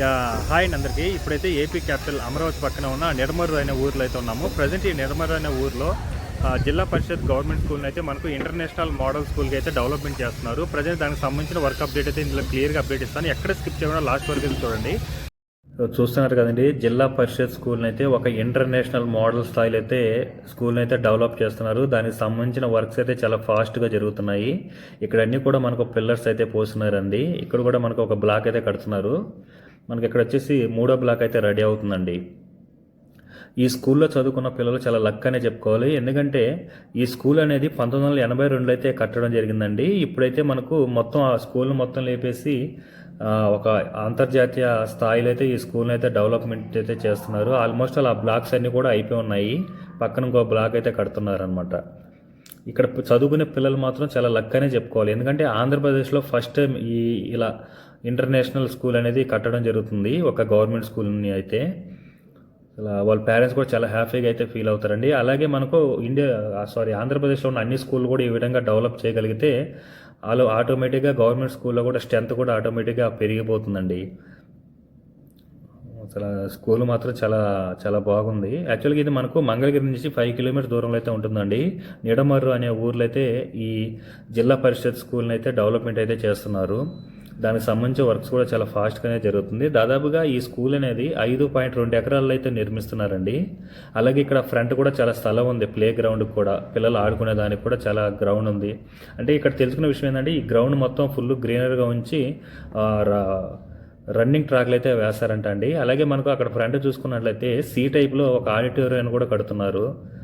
Yeah, hi అండి అందరికీ. ఇప్పుడైతే ఏపీ క్యాపిటల్ అమరావతి పక్కన ఉన్న నిడమర్రు అనే ఊర్లో అయితే ఉన్నాము. ప్రజెంట్ ఈ నిడమర్రు అనే ఊర్లో జిల్లా పరిషత్ గవర్నమెంట్ స్కూల్ని అయితే మనకు ఇంటర్నేషనల్ మోడల్ స్కూల్కి అయితే డెవలప్మెంట్ చేస్తున్నారు. ప్రజెంట్ దానికి సంబంధించిన వర్క్ అప్డేట్ అయితే ఇందులో క్లియర్గా అప్డేట్ ఇస్తాను. ఎక్కడ స్కిప్ చేయకుండా లాస్ట్ వరకు చూడండి. చూస్తున్నారు కదండి జిల్లా పరిషత్ స్కూల్ని అయితే ఒక ఇంటర్నేషనల్ మోడల్ స్థాయిలో అయితే స్కూల్ని అయితే డెవలప్ చేస్తున్నారు. దానికి సంబంధించిన వర్క్స్ అయితే చాలా ఫాస్ట్గా జరుగుతున్నాయి. ఇక్కడ అన్నీ కూడా మనకు పిల్లర్స్ అయితే పోస్తున్నారండి. ఇక్కడ కూడా మనకు ఒక బ్లాక్ అయితే కడుతున్నారు. మనకి ఇక్కడ వచ్చేసి మూడో బ్లాక్ అయితే రెడీ అవుతుందండి. ఈ స్కూల్లో చదువుకున్న పిల్లలు చాలా లక్ అనే చెప్పుకోవాలి. ఎందుకంటే ఈ స్కూల్ అనేది పంతొమ్మిది వందల ఎనభై రెండులో అయితే కట్టడం జరిగిందండి. ఇప్పుడైతే మనకు మొత్తం ఆ స్కూల్ మొత్తం లేపేసి ఒక అంతర్జాతీయ స్థాయిలో అయితే ఈ స్కూల్ని అయితే డెవలప్మెంట్ అయితే చేస్తున్నారు. ఆల్మోస్ట్ అలా బ్లాక్స్ అన్నీ కూడా అయిపోయి ఉన్నాయి. పక్కన ఇంకో బ్లాక్ అయితే కడుతున్నారు అనమాట ఇక్కడ చదువుకునే పిల్లలు మాత్రం చాలా లక్ అనే చెప్పుకోవాలి. ఎందుకంటే ఆంధ్రప్రదేశ్లో ఫస్ట్ టైం ఈ ఇలా ఇంటర్నేషనల్ స్కూల్ అనేది కట్టడం జరుగుతుంది. ఒక గవర్నమెంట్ స్కూల్ని అయితే. అలా వాళ్ళ పేరెంట్స్ కూడా చాలా హ్యాపీగా అయితే ఫీల్ అవుతారండి. అలాగే మనకు ఇండియా సారీ ఆంధ్రప్రదేశ్లో ఉన్న అన్ని స్కూల్ కూడా ఈ విధంగా డెవలప్ చేయగలిగితే వాళ్ళు ఆటోమేటిక్గా గవర్నమెంట్ స్కూల్లో కూడా స్ట్రెంత్ కూడా ఆటోమేటిక్గా పెరిగిపోతుందండి. అసలు స్కూల్ మాత్రం చాలా చాలా బాగుంది. యాక్చువల్గా ఇది మనకు మంగళగిరి నుంచి ఫైవ్ కిలోమీటర్ దూరంలో అయితే ఉంటుందండి. నిడమర్రు అనే ఊర్లో అయితే ఈ జిల్లా పరిషత్ స్కూల్ని అయితే డెవలప్మెంట్ అయితే చేస్తున్నారు. దానికి సంబంధించిన వర్క్స్ కూడా చాలా ఫాస్ట్గానే జరుగుతుంది. దాదాపుగా ఈ స్కూల్ అనేది ఐదు పాయింట్ రెండు ఎకరాల్లో అయితే నిర్మిస్తున్నారండి. అలాగే ఇక్కడ ఫ్రంట్ కూడా చాలా స్థలం ఉంది ప్లే గ్రౌండ్ కూడా. పిల్లలు ఆడుకునే దానికి కూడా చాలా గ్రౌండ్ ఉంది. అంటే ఇక్కడ తెలుసుకున్న విషయం ఏంటంటే ఈ గ్రౌండ్ మొత్తం ఫుల్ గ్రీనరీగా ఉంచి రా- రన్నింగ్ ట్రాక్లు అయితే వేస్తారంట అండి అలాగే మనకు అక్కడ ఫ్రంట్ చూసుకున్నట్లయితే సీ టైప్లో ఒక ఆడిటోరియం కూడా కడుతున్నారు.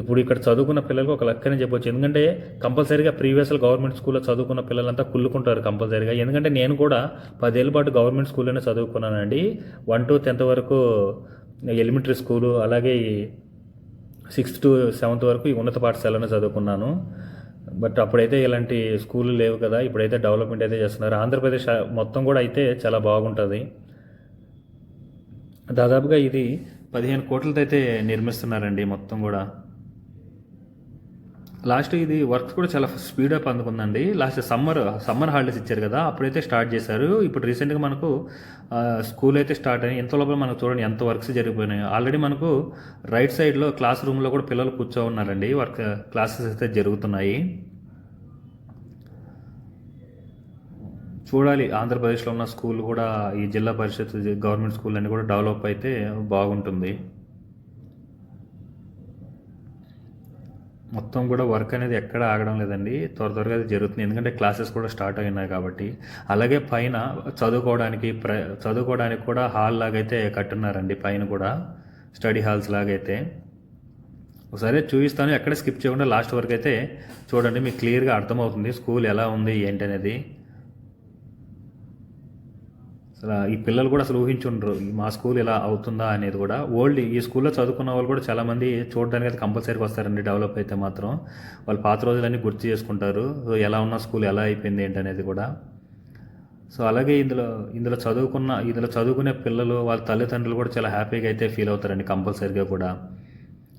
ఇప్పుడు ఇక్కడ చదువుకున్న పిల్లలకు ఒక లెక్కనే చెప్పొచ్చు. ఎందుకంటే కంపల్సరీగా ప్రీవియస్లో గవర్నమెంట్ స్కూల్లో చదువుకున్న పిల్లలంతా కుళ్ళుకుంటారు కంపల్సరీగా. ఎందుకంటే నేను కూడా పదేళ్ళ పాటు గవర్నమెంట్ స్కూల్లోనే చదువుకున్నానండి. వన్ టు టెన్త్ వరకు ఎలిమెంటరీ స్కూలు అలాగే సిక్స్త్ టు సెవెంత్ వరకు ఈ ఉన్నత పాఠశాలను చదువుకున్నాను. బట్ అప్పుడైతే ఇలాంటి స్కూళ్ళు లేవు కదా ఇప్పుడైతే డెవలప్మెంట్ అయితే చేస్తున్నారు. ఆంధ్రప్రదేశ్ మొత్తం కూడా అయితే చాలా బాగుంటుంది. దాదాపుగా ఇది పదిహేను కోట్లతో అయితే నిర్మిస్తున్నారండి మొత్తం కూడా. లాస్ట్ ఇది వర్క్ కూడా చాలా స్పీడ్ అప్ అందుకుందండి. లాస్ట్ సమ్మర్ సమ్మర్ హాలిడేస్ ఇచ్చారు కదా అప్పుడైతే స్టార్ట్ చేశారు. ఇప్పుడు రీసెంట్గా మనకు స్కూల్ అయితే స్టార్ట్ అయ్యి ఎంత లోపల మనకు చూడండి ఎంత వర్క్స్ జరిగిపోయినాయి. ఆల్రెడీ మనకు రైట్ సైడ్లో క్లాస్ రూమ్లో కూడా పిల్లలు కూర్చో ఉన్నారండి వర్క్ క్లాసెస్ అయితే జరుగుతున్నాయి. చూడాలి ఆంధ్రప్రదేశ్లో ఉన్న స్కూల్ కూడా ఈ జిల్లా పరిషత్ గవర్నమెంట్ స్కూల్ అన్ని కూడా డెవలప్ అయితే బాగుంటుంది. మొత్తం కూడా వర్క్ అనేది ఎక్కడ ఆగడం లేదండి. త్వర త్వరగా అది జరుగుతుంది. ఎందుకంటే క్లాసెస్ కూడా స్టార్ట్ అయినాయి కాబట్టి. అలాగే పైన చదువుకోవడానికి ప్ర చదువుకోవడానికి కూడా హాల్ లాగైతే కట్టున్నారండి పైన కూడా. స్టడీ హాల్స్ లాగైతే. ఒకసారి చూపిస్తాను. ఎక్కడ స్కిప్ చేయకుండా లాస్ట్ వరకు అయితే చూడండి మీకు క్లియర్గా అర్థమవుతుంది. స్కూల్ ఎలా ఉంది ఏంటి అనేది అసలు ఈ పిల్లలు కూడా అసలు ఊహించుండ్రు మా స్కూల్ ఇలా అవుతుందా అనేది కూడా. ఓల్డ్ ఈ స్కూల్లో చదువుకున్న వాళ్ళు కూడా చాలామంది చూడడానికి అయితే కంపల్సరీగా వస్తారండి డెవలప్ అయితే మాత్రం. వాళ్ళు పాత రోజులన్నీ గుర్తు చేసుకుంటారు. సో ఎలా ఉన్న స్కూల్ ఎలా అయిపోయింది ఏంటి అనేది కూడా. సో అలాగే ఇందులో ఇందులో చదువుకున్న ఇందులో చదువుకునే పిల్లలు వాళ్ళ తల్లిదండ్రులు కూడా చాలా హ్యాపీగా అయితే ఫీల్ అవుతారండి కంపల్సరీగా కూడా.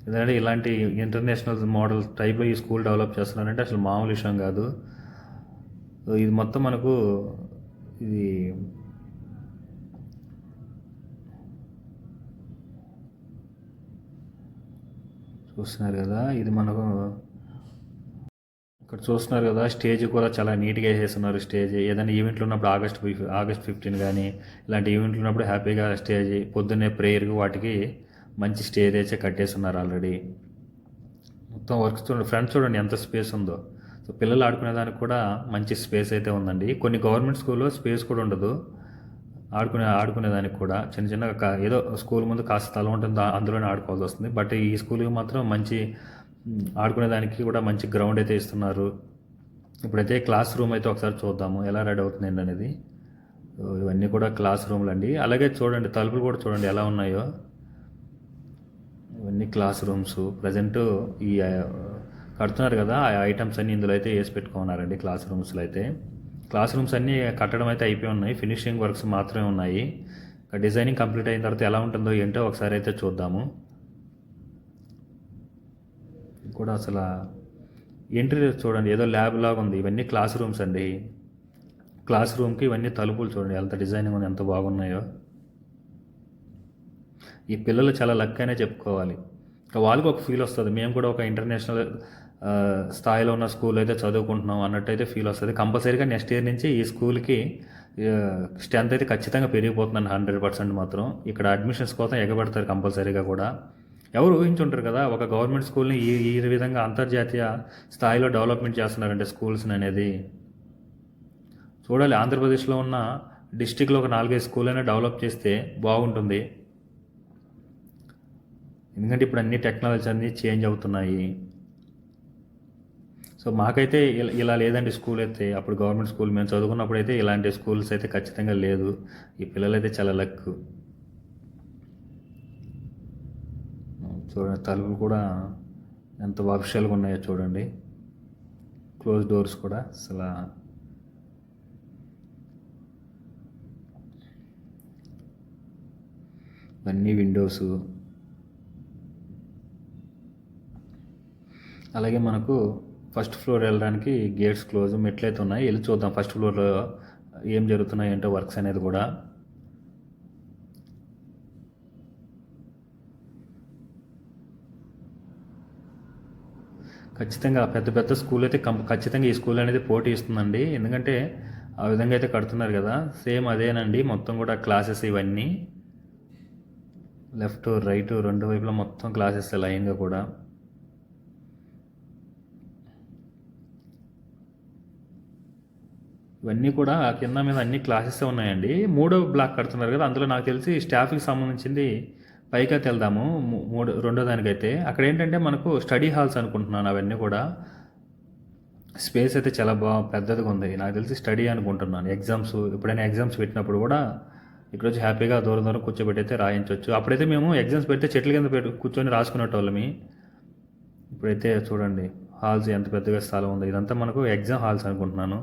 ఎందుకంటే ఇలాంటి ఇంటర్నేషనల్ మోడల్ టైప్లో ఈ స్కూల్ డెవలప్ చేస్తున్నారంటే అసలు మామూలు విషయం కాదు. ఇది మొత్తం మనకు ఇది చూస్తున్నారు కదా ఇది మనకు ఇక్కడ చూస్తున్నారు కదా స్టేజ్ కూడా చాలా నీట్గా వేసేస్తున్నారు స్టేజ్. ఏదైనా ఈవెంట్లు ఉన్నప్పుడు ఆగస్ట్ ఫిఫ్ ఆగస్ట్ ఫిఫ్టీన్ కానీ ఇలాంటి ఈవెంట్లు ఉన్నప్పుడు హ్యాపీగా స్టేజ్ పొద్దున్నే ప్రేయర్కి వాటికి మంచి స్టేజ్ అయితే కట్టేస్తున్నారు ఆల్రెడీ. మొత్తం వర్క్ చూడండి ఫ్రంట్ చూడండి ఎంత స్పేస్ ఉందో. సో పిల్లలు ఆడుకునే దానికి కూడా మంచి స్పేస్ అయితే ఉందండి. కొన్ని గవర్నమెంట్ స్కూల్లో స్పేస్ కూడా ఉండదు. ఆడుకునే ఆడుకునే దానికి కూడా చిన్న చిన్నగా కా- ఏదో స్కూల్ ముందు కాస్త స్థలం ఉంటుంది అందులోనే ఆడుకోవాల్సి వస్తుంది. బట్ ఈ స్కూల్కి మాత్రం మంచి ఆడుకునే దానికి కూడా మంచి గ్రౌండ్ అయితే ఇస్తున్నారు. ఇప్పుడైతే క్లాస్ రూమ్ అయితే ఒకసారి చూద్దాము. ఎలా రెడీ అవుతుంది అనేది. ఇవన్నీ కూడా క్లాస్ రూమ్లు అండి. అలాగే చూడండి తలుపులు కూడా చూడండి ఎలా ఉన్నాయో. ఇవన్నీ క్లాస్ రూమ్స్. ప్రజెంట్ ఈ కడుతున్నారు కదా ఆ ఐటమ్స్ అన్నీ ఇందులో అయితే వేసి పెట్టుకున్నారండి క్లాస్ రూమ్స్లో అయితే. క్లాస్ రూమ్స్ అన్నీ కట్టడం అయితే అయిపోయి ఉన్నాయి. ఫినిషింగ్ వర్క్స్ మాత్రమే ఉన్నాయి. డిజైనింగ్ కంప్లీట్ అయిన తర్వాత ఎలా ఉంటుందో ఏంటో ఒకసారి అయితే చూద్దాము. కూడా అసలు ఎంట్రీ చూడండి ఏదో ల్యాబ్ లాగా ఉంది. ఇవన్నీ క్లాస్ రూమ్స్ అండి. క్లాస్ రూమ్కి ఇవన్నీ తలుపులు చూడండి ఎంత డిజైనింగ్ ఉంది ఎంత బాగున్నాయో. ఈ పిల్లలు చాలా లక్ అయినా చెప్పుకోవాలి. ఇంకా వాళ్ళకి ఒక ఫీల్ వస్తుంది. మేము కూడా ఒక ఇంటర్నేషనల్ స్థాయిలో ఉన్న స్కూల్ అయితే చదువుకుంటున్నాం అన్నట్టు అయితే ఫీల్ వస్తుంది. కంపల్సరీగా నెక్స్ట్ ఇయర్ నుంచి ఈ స్కూల్కి స్ట్రెంత్ అయితే ఖచ్చితంగా పెరిగిపోతుందండి హండ్రెడ్ పర్సెంట్ మాత్రం. ఇక్కడ అడ్మిషన్స్ కోసం ఎగబడతారు కంపల్సరీగా కూడా. ఎవరు ఊహించుంటారు కదా ఒక గవర్నమెంట్ స్కూల్ని ఈ ఈ విధంగా అంతర్జాతీయ స్థాయిలో డెవలప్మెంట్ చేస్తున్నారంటే స్కూల్స్ని అనేది. చూడాలి ఆంధ్రప్రదేశ్లో ఉన్న డిస్టిక్లో ఒక నాలుగైదు స్కూల్ అయినా డెవలప్ చేస్తే బాగుంటుంది. ఎందుకంటే ఇప్పుడు అన్ని టెక్నాలజీ అన్నీ చేంజ్ అవుతున్నాయి. సో మాకైతే ఇలా ఇలా లేదండి స్కూల్ అయితే. అప్పుడు గవర్నమెంట్ స్కూల్ మేము చదువుకున్నప్పుడు అయితే ఇలాంటి స్కూల్స్ అయితే ఖచ్చితంగా లేదు. ఈ పిల్లలైతే చాలా లక్. చూడండి తలుపులు కూడా ఎంత వర్షాలుగా ఉన్నాయో చూడండి. క్లోజ్ డోర్స్ కూడా అసలు. ఇవన్నీ విండోస్. అలాగే మనకు ఫస్ట్ ఫ్లోర్ వెళ్ళడానికి గేట్స్ క్లోజ్ మెట్లు అయితే ఉన్నాయి వెళ్ళి చూద్దాం ఫస్ట్ ఫ్లోర్లో ఏం జరుగుతున్నాయి ఏంటో వర్క్స్ అనేది కూడా. ఖచ్చితంగా పెద్ద పెద్ద స్కూల్ అయితే కం ఖచ్చితంగా ఈ స్కూల్ అనేది పోటీ ఇస్తుందండి. ఎందుకంటే ఆ విధంగా అయితే కడుతున్నారు కదా. సేమ్ అదేనండి. మొత్తం కూడా క్లాసెస్ ఇవన్నీ. లెఫ్ట్ రైట్ రెండు వైపులా మొత్తం క్లాసెస్ లైన్గా కూడా. ఇవన్నీ కూడా కింద మీద అన్ని క్లాసెస్ ఉన్నాయండి. మూడో బ్లాక్ కడుతున్నారు కదా అందులో నాకు తెలిసి స్టాఫ్కి సంబంధించింది పైకి అయితే వెళ్దాము. మూడు రెండో దానికైతే. అక్కడ ఏంటంటే మనకు స్టడీ హాల్స్ అనుకుంటున్నాను అవన్నీ కూడా. స్పేస్ అయితే చాలా బాగా పెద్దదిగా ఉంది. నాకు తెలిసి స్టడీ అనుకుంటున్నాను. ఎగ్జామ్స్ ఎప్పుడైనా ఎగ్జామ్స్ పెట్టినప్పుడు కూడా ఇక్కడ వచ్చి హ్యాపీగా దూరం దూరం కూర్చోబెట్టి అయితే రాయించవచ్చు అప్పుడైతే మేము ఎగ్జామ్స్ పెడితే చెట్ల కింద పెట్టు కూర్చొని రాసుకునేటోళ్ళమి. ఇప్పుడైతే చూడండి హాల్స్ ఎంత పెద్దగా స్థలం ఉంది. ఇదంతా మనకు ఎగ్జామ్ హాల్స్ అనుకుంటున్నాను.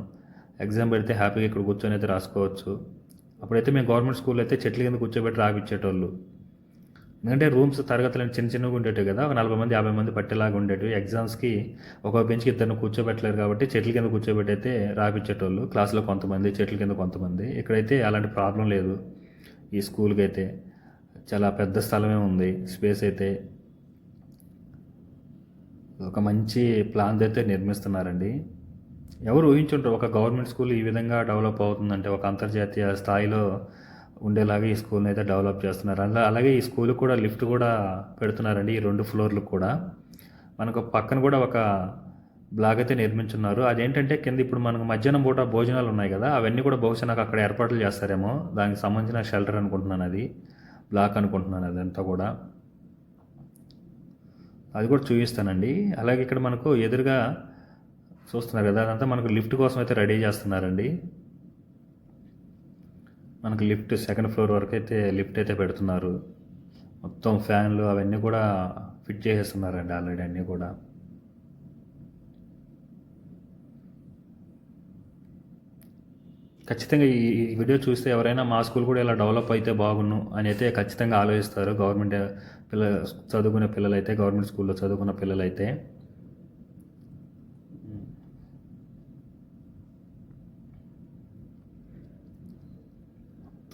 ఎగ్జామ్ పెడితే హ్యాపీగా ఇక్కడ కూర్చొని అయితే రాసుకోవచ్చు. అప్పుడైతే మేము గవర్నమెంట్ స్కూల్ అయితే చెట్ల కింద కూర్చోబెట్టి రాపిచ్చేటోళ్ళు. ఎందుకంటే రూమ్స్ తరగతులు చిన్న చిన్నగా ఉండేటివి కదా ఒక నలభై మంది యాభై మంది పట్టేలాగా ఉండేటివి. ఎగ్జామ్స్కి ఒక బెంచ్కి ఇద్దరిని కూర్చోబెట్టలేరు కాబట్టి చెట్ల కింద కూర్చోబెట్టి అయితే రాపిచ్చేటోళ్ళు. క్లాస్లో కొంతమంది చెట్ల కింద కొంతమంది. ఇక్కడైతే అలాంటి ప్రాబ్లం లేదు. ఈ స్కూల్కి అయితే చాలా పెద్ద స్థలమే ఉంది స్పేస్ అయితే. ఒక మంచి ప్లాన్ అయితే నిర్మిస్తున్నారండి. ఎవరు ఊహించుంటారు ఒక గవర్నమెంట్ స్కూల్ ఈ విధంగా డెవలప్ అవుతుందంటే ఒక అంతర్జాతీయ స్థాయిలో ఉండేలాగా ఈ స్కూల్ని అయితే డెవలప్ చేస్తున్నారు. అలా అలాగే ఈ స్కూల్ కూడా లిఫ్ట్ కూడా పెడుతున్నారండి ఈ రెండు ఫ్లోర్లు కూడా. మనకు పక్కన కూడా ఒక బ్లాగ్ అయితే నిర్మించున్నారు. అదేంటంటే కింద ఇప్పుడు మనకు మధ్యాహ్నం పూట భోజనాలు ఉన్నాయి కదా అవన్నీ కూడా బహుశా నాకు అక్కడ ఏర్పాట్లు చేస్తారేమో. దానికి సంబంధించిన షెల్టర్ అనుకుంటున్నాను అది బ్లాక్ అనుకుంటున్నాను అదంతా కూడా. అది కూడా చూపిస్తానండి. అలాగే ఇక్కడ మనకు ఎదురుగా చూస్తున్నారు కదా అదంతా మనకు లిఫ్ట్ కోసం అయితే రెడీ చేస్తున్నారండి. మనకు లిఫ్ట్ సెకండ్ ఫ్లోర్ వరకు అయితే లిఫ్ట్ అయితే పెడుతున్నారు. మొత్తం ఫ్యాన్లు అవన్నీ కూడా ఫిట్ చేసేస్తున్నారండి ఆల్రెడీ అన్నీ కూడా. ఖచ్చితంగా ఈ వీడియో చూస్తే ఎవరైనా మా స్కూల్ కూడా ఇలా డెవలప్ అయితే బాగున్ను అని అయితే ఖచ్చితంగా ఆలోచిస్తారు గవర్నమెంట్ పిల్ల చదువుకునే పిల్లలైతే గవర్నమెంట్ స్కూల్లో చదువుకున్న పిల్లలైతే.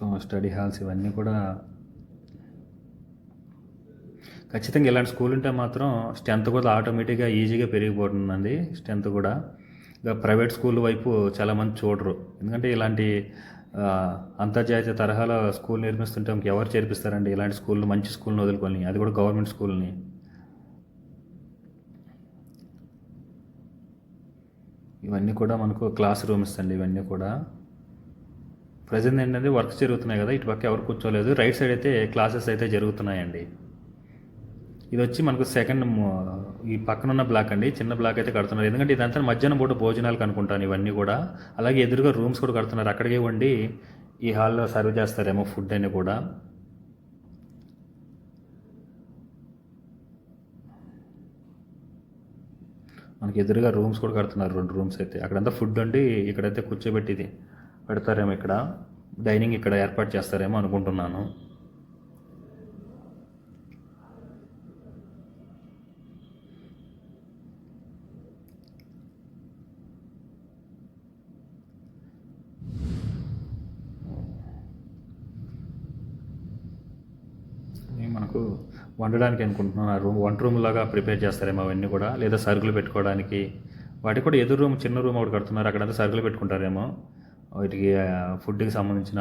మొత్తం స్టడీ హాల్స్ ఇవన్నీ కూడా ఖచ్చితంగా ఇలాంటి స్కూల్ ఉంటే మాత్రం స్ట్రెంత్ కూడా ఆటోమేటిక్గా ఈజీగా పెరిగిపోతుందండి స్ట్రెంత్ కూడా. ఇంకా ప్రైవేట్ స్కూల్ వైపు చాలామంది చూడరు. ఎందుకంటే ఇలాంటి అంతర్జాతీయ తరహాలో స్కూల్ నిర్మిస్తుంటే ఇంకెవరు చేర్పిస్తారండి? ఇలాంటి స్కూల్ మంచి స్కూల్ని వదులుకొని అది కూడా గవర్నమెంట్ స్కూల్ని. ఇవన్నీ కూడా మనకు క్లాస్ రూమ్స్ అండి ఇవన్నీ కూడా. ప్రజెంట్ ఏంటంటే వర్క్ జరుగుతున్నాయి కదా ఇటు పక్క ఎవరు కూర్చోలేదు. రైట్ సైడ్ అయితే క్లాసెస్ అయితే జరుగుతున్నాయండి. ఇది వచ్చి మనకు సెకండ్ ఈ పక్కన ఉన్న బ్లాక్ అండి. చిన్న బ్లాక్ అయితే కడుతున్నారు. ఎందుకంటే ఇదంతా మధ్యాహ్నం పూట భోజనాలు అనుకుంటాను ఇవన్నీ కూడా. అలాగే ఎదురుగా రూమ్స్ కూడా కడుతున్నారు. అక్కడికే వండి ఈ హాల్లో సర్వ్ చేస్తారేమో ఫుడ్ అని కూడా. మనకి ఎదురుగా రూమ్స్ కూడా కడుతున్నారు. రెండు రూమ్స్ అయితే. అక్కడంతా ఫుడ్ అండి ఇక్కడైతే కూర్చోబెట్టిది పెడతారేమో ఇక్కడ. డైనింగ్ ఇక్కడ ఏర్పాటు చేస్తారేమో అనుకుంటున్నాను. మనకు వండడానికి అనుకుంటున్నాను. రూమ్ వంట రూమ్ లాగా ప్రిపేర్ చేస్తారేమో అవన్నీ కూడా. లేదా సరుకులు పెట్టుకోవడానికి. వాటికి కూడా ఎదురు రూమ్ చిన్న రూమ్ ఒకటి కడుతున్నారు. అక్కడంతా సరుకులు పెట్టుకుంటారేమో. వాటికి ఫుడ్కి సంబంధించిన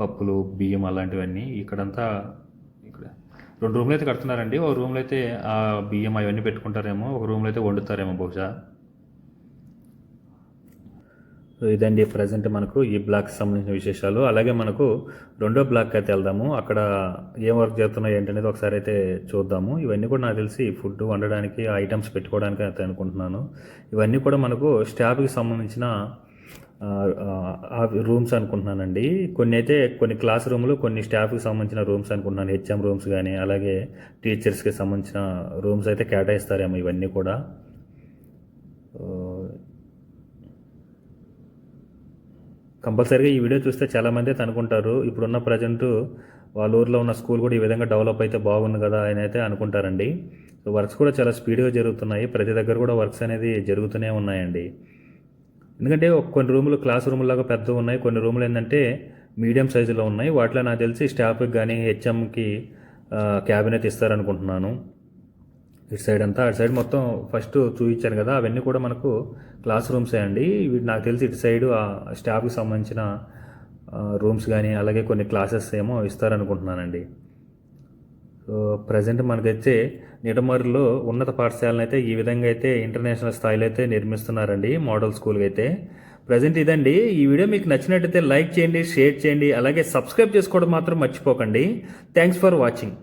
పప్పులు బియ్యం అలాంటివన్నీ ఇక్కడంతా ఇక్కడ రెండు రూమ్లు అయితే కడుతున్నారండి. ఒక రూమ్లో అయితే ఆ బియ్యం అవన్నీ పెట్టుకుంటారేమో ఒక రూమ్లో అయితే వండుతారేమో బహుశా. ఇదండి ప్రజెంట్ మనకు ఈ బ్లాక్కి సంబంధించిన విశేషాలు. అలాగే మనకు రెండో బ్లాక్ అయితే వెళ్దాము. అక్కడ ఏం వర్క్ చేస్తున్నాయి ఏంటనేది ఒకసారి అయితే చూద్దాము. ఇవన్నీ కూడా నాకు తెలిసి ఫుడ్ వండడానికి ఐటమ్స్ పెట్టుకోవడానికి అయితే అనుకుంటున్నాను. ఇవన్నీ కూడా మనకు స్టాఫ్కి సంబంధించిన రూమ్స్ అనుకుంటున్నానండి. కొన్ని అయితే కొన్ని క్లాస్ రూమ్లు కొన్ని స్టాఫ్కి సంబంధించిన రూమ్స్ అనుకుంటున్నాను. హెచ్ఎం రూమ్స్ కానీ అలాగే టీచర్స్కి సంబంధించిన రూమ్స్ అయితే కేటాయిస్తారేమో ఇవన్నీ కూడా. కంపల్సరీగా ఈ వీడియో చూస్తే చాలామంది అయితే అనుకుంటారు. ఇప్పుడున్న ప్రజెంట్ వాళ్ళ ఊర్లో ఉన్న స్కూల్ కూడా ఈ విధంగా డెవలప్ అయితే బాగుంది కదా అని అయితే అనుకుంటారండి. సో వర్క్స్ కూడా చాలా స్పీడ్గా జరుగుతున్నాయి. ప్రతి దగ్గర కూడా వర్క్స్ అనేది జరుగుతూనే ఉన్నాయండి. ఎందుకంటే కొన్ని రూములు క్లాస్ రూములాగా పెద్ద ఉన్నాయి. కొన్ని రూములు ఏంటంటే మీడియం సైజులో ఉన్నాయి. వాటిలో నాకు తెలిసి స్టాఫ్కి కానీ హెచ్ఎంకి క్యాబిన్ అయితే ఇస్తారనుకుంటున్నాను. ఇటు సైడ్ అంతా. అటు సైడ్ మొత్తం ఫస్ట్ చూపించాను కదా అవన్నీ కూడా మనకు క్లాస్ రూమ్సే అండి. ఇవి నాకు తెలిసి ఇటు సైడ్ ఆ స్టాఫ్కి సంబంధించిన రూమ్స్ కానీ అలాగే కొన్ని క్లాసెస్ ఏమో ఇస్తారనుకుంటున్నానండి. ప్రజెంట్ మనకైతే నిడమరులో ఉన్నత పాఠశాలను అయితే ఈ విధంగా అయితే ఇంటర్నేషనల్ స్థాయిలో అయితే నిర్మిస్తున్నారండి మోడల్ స్కూల్కి అయితే. ప్రజెంట్ ఇదండి. ఈ వీడియో మీకు నచ్చినట్టయితే లైక్ చేయండి షేర్ చేయండి అలాగే సబ్స్క్రైబ్ చేసుకోవడం మాత్రం మర్చిపోకండి. Thanks for watching.